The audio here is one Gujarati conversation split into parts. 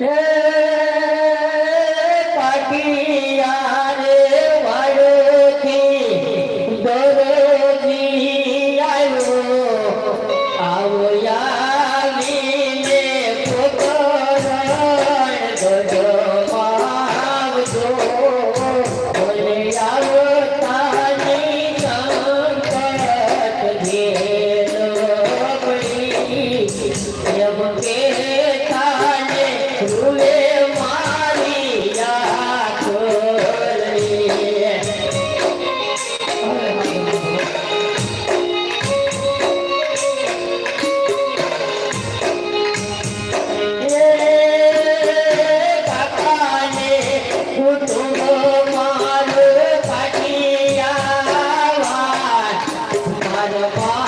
હે the bar.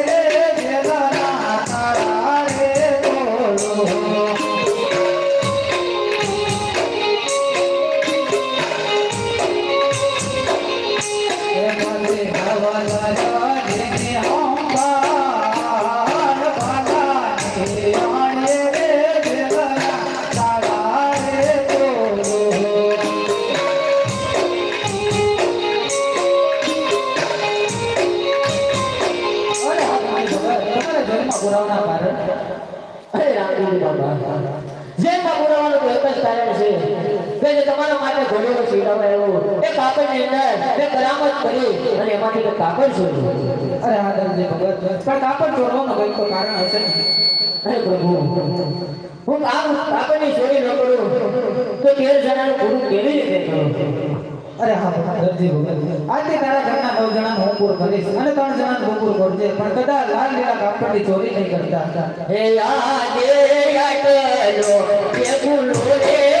જે બાબુરાવાનું એક જ કારણ છે કે જે તમારા માટે ઘોડો સીડાવાયો એ કાપડની અંદર એ કરામત કરી અને એમાંથી એક કાપડ છોડ્યું. અરે હા દરજી ભગત પણ કાપડ ચોરવાનું કંઈક તો કારણ હશે અરે પ્રભુ હું આમ કાપડની ચોરી ન કરું તો તેર જણાનું પૂરું કેવી રીતે કરું અરે હા દરજી ભગત આજથી તારા ઘરના નવ જણા હું પૂરું કરીશ અને ત્રણ જણાનું હું પૂરું કરજે પણ કદાચ લાલ લીલા કાપડની ચોરી નહીં કરતા. હે યાદે યાટલો કે ભૂલો રે.